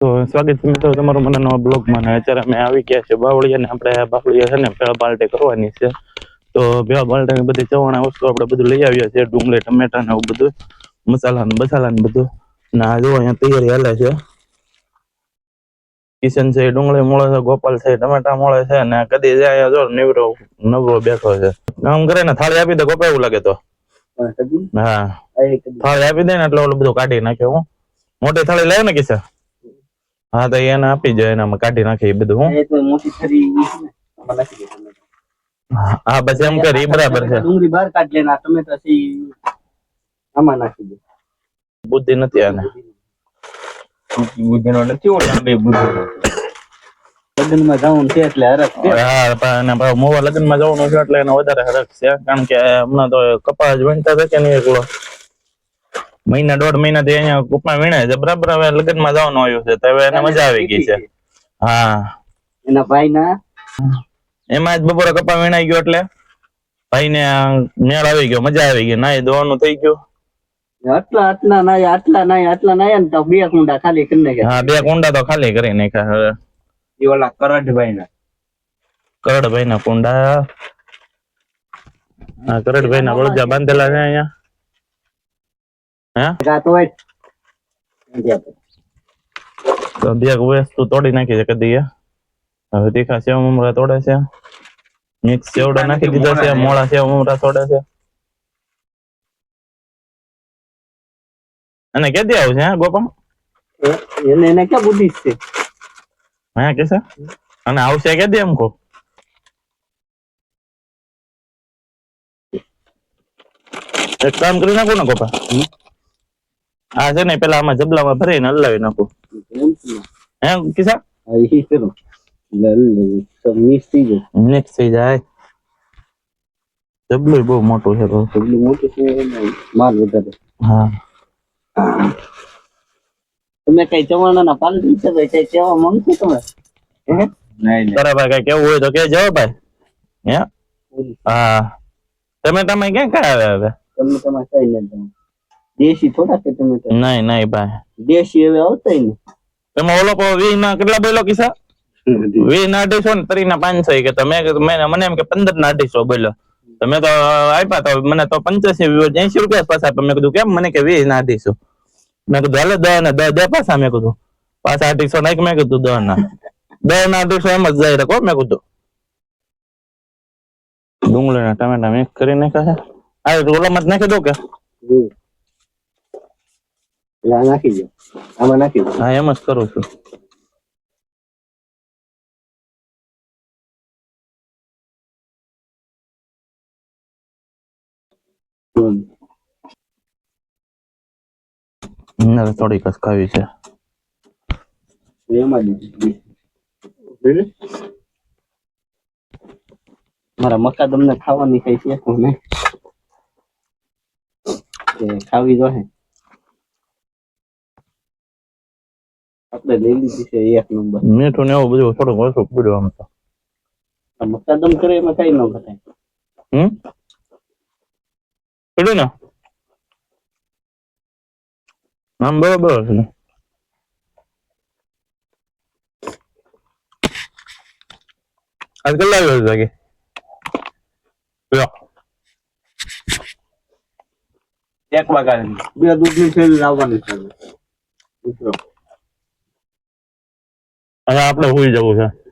તો સ્વાગત છે મિત્રો તમારું મને નવા બ્લોગમાં ને અત્યારે અમે આવી ગયા છે બાવળિયા ને આપણે બાવળિયા છે ને ભેળ બાલટી કરવાની છે. તો ભેળ બાલટી બધી ચવાણા વસ્તુ આપણે બધું લઈ આવ્યા છે ડુંગળી ટમેટા ને એવું બધું મસાલા ને બસાલા ને બધું. ને આ જો અહીંયા તૈયારી હાલે છે. કિશન છે ડુંગળી મળે છે ગોપાલ છે ટમેટા મળે છે ને કદી જાય જો નીવરો નવરો બેઠો છે. કામ કરે ને થાળી આપી દે ગોપા એવું લાગે તો. હા થાળી આપી દે ને એટલે ઓલું બધું કાઢી નાખે હું. મોટી થાળી લાવ ને કિશન. હા તો એને આપી જાય એનામાં કાઢી નાખીએ એ બધું હું. હા બસ એમ કરી બરાબર છે. ડુંગળી બહાર કાઢ લેના તમે પછી આમાં નાખી દે. બુદ્ધિ નથી આને. બુદ્ધિનો નથી ઓળ લાંબી બુદ્ધિ લગ્નમાં જવાનું છે એટલે હરખ છે. હા પણ મોવા લગ્નમાં જવાનું છે એટલે એને વધારે હરખ છે કારણ કે હમણાં તો કપાસ જ વીણતા હતા કે નહીં એકલો? મહિના દોઢ મહિનાથી અહીંયા કપા વીણે છે. બરાબર હવે લગ્નમાં જવાનું આવ્યું છે તો હવે એને મજા આવી ગઈ છે. હા. એના ભાઈ ના એમાં જ બપોરે કપા વીણાઈ ગયો એટલે ભાઈ ને મેળ આવી ગયો મજા આવી ગઈ. નાય દોવાનું થઈ ગયું. આટલા આટલા નાય આટલા નાય આટલા નાય ને તો બે કુંડા ખાલી કરી નાખ્યા. હા બે કુંડા તો ખાલી કરી નાખ્યા હવે. એ ઓલા કરડભાઈ ના કરડભાઈ ના કુંડા. હા કરડભાઈ ના બળજા બાંધેલા છે અહીંયા. તો બે વસ્તુ તોડી નાખી છે કદી હવે તીખા સેવ મમરા તોડે છે. મિક્સ સેવડા નાખી દીધા છે મોળા સેવ મમરા તોડે છે. અને કેદી આવશે હે ગોપા એને એને કે બુદ્ધિ છે? હા કે છે? અને આવશે કેદી એમ કો એક કામ કરી નાખો ને ગોપા. હા છે ને પેલા આમાં જબલામાં ભરીને હલાવી નાખું. હે કિસા? મિસ થઈ જાય મિક્સ થઈ જાય. જબલું બહુ મોટું છે તો એટલું મોટું છે માલ વધારે. હા. તમે કઈ ચવાણા ના પાલ છે ભાઈ કઈ કેવા માંગતો તમે? તારા ભાઈ કઈ કેવું હોય તો કેજો ભાઈ. હે? હા. તમે ક્યાં કાંઈ આવ્યા હવે? તમે તમારે કઈ નથી દેશી થોડા કે તમે નહીં નહીં ભાઈ. દેશી હવે આવતા ને? તમે ઓલો વી ના કેટલા બોલો કિસ્સા? વી ના અઢીસો ને ત્રી ના પાંચસો કે તમે મેં મને એમ કે પંદર ના અઢીસો બોલો તમે તો આપ્યા તો મને તો પંચ્યાસી એસી રૂપિયા પાછા આપ્યા. મેં કીધું કેમ? મને કે વીસ ના અઢીસો. મેં કીધું હાલે દહ ને દહ દહ પાછા મેં કીધું. પાછા અઢીસો નાખ મેં કીધું દહ ના દહ ના અઢીસો એમ જ જાય રાખો મેં કીધું. ડુંગળી ના ટમેટા મિક્સ કરી નાખ્યા છે. આ ઓલામાં જ નાખી દો કે? આ નાખી દો. આમાં નાખી દો. હા એમ જ કરું છું. હમ. મને થોડી કસકાવી છે. એમાં મારા મકા તમને ખાવાની ખાઈ છે? કોને? ખાવી જોઈએ આપણે લઈ લીધી છે એક નંબર. મીઠું ને એવું બધું થોડુંક ઓછું પડ્યું આમ તો. આ કરે એમાં કઈ ન ઘટાય હમ? પડ્યું ને? આમ બરોબર છે. આજ કેટલા વાગે જાગે એક વાગ્યા બે દૂધની થેલી લાવવાની છે. મિત્રો હવે આપણે હોઈ જવું છે.